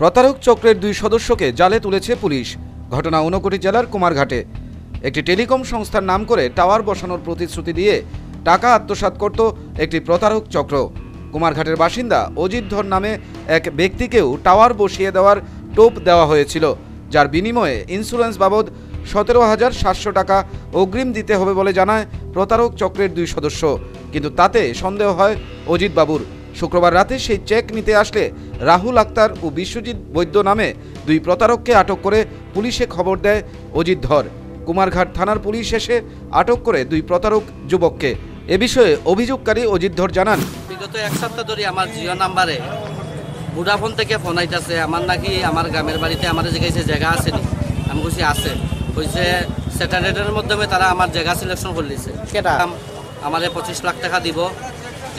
প্রতারক চক্রের দুই সদস্যকে জালে তুলেছে পুলিশ। ঘটনা ঊনকোটি জেলার কুমারঘাটে। একটি টেলিকম সংস্থার নাম করে টাওয়ার বসানোর প্রতিশ্রুতি দিয়ে টাকা আত্মসাৎ করত একটি প্রতারক চক্র। কুমারঘাটের বাসিন্দা অজিত ধর নামে এক ব্যক্তিকেও টাওয়ার বসিয়ে দেওয়ার টোপ দেওয়া হয়েছিল, যার বিনিময়ে ইন্স্যুরেন্স বাবদ সতেরো হাজার সাতশো টাকা অগ্রিম দিতে হবে বলে জানায় প্রতারক চক্রের দুই সদস্য। কিন্তু তাতে সন্দেহ হয় অজিত বাবুর শুক্রবার রাতে সেই চেক নিতে আসলে রাহুল আক্তার ও বিশ্বজিৎ বৈদ্য নামে দুই প্রতারককে আটক করে পুলিশে খবর দেয় অজিত ধর। কুমারঘাট থানার পুলিশ এসে আটক করে দুই প্রতারক যুবককে। এ বিষয়ে অভিযোগকারী অজিত ধর জানান বিগত এক সপ্তাহ ধরে আমার জিও নাম্বারে ভোডাফোন থেকে ফোন আইতাছে। আমার নাকি আমার গ্রামের বাড়িতে আমার জিজ্ঞাসা জায়গা আছে নি আমি বলছি আছে। কইছে স্যাটারডের মাধ্যমে তারা আমার জায়গা সিলেকশন করে কেটা? আমারে পঁচিশ লাখ টাকা দিব।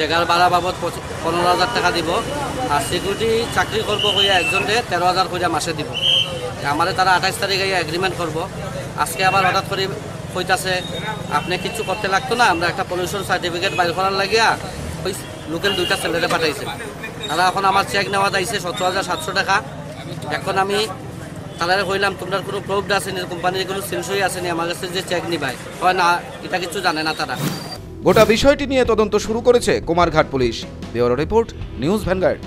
জায়গার ভাড়া বাবদ পনেরো হাজার টাকা দিব। আর সিকিউরিটি চাকরি করব কইয়া একজনকে তেরো হাজার কইয়া মাসে দিব। আমারে তারা আঠাইশ তারিখে এগ্রিমেন্ট করব আজকে আবার হঠাৎ করে কইতাছে আপনি কিছু করতে লাগতো না, আমরা একটা পলিউশন সার্টিফিকেট বাইর করার লাগিয়া ওই লোকেল দুইটা ছেলেরে পাঠাইছে। তারা এখন আমার চেক নেওয়া যাইছে সতেরো হাজার সাতশো টাকা। এখন আমি তারা কইলাম তোমার কোনো প্রুফ আসেনি কোম্পানির কোনো সিলসই আসেনি আমার কাছে যে চেক নিবাই। হয় না এটা কিছু জানে না তারা। গোটা বিষয়টি নিয়ে তদন্ত শুরু করেছে Kumarghat police. Bureau report news Vanguard.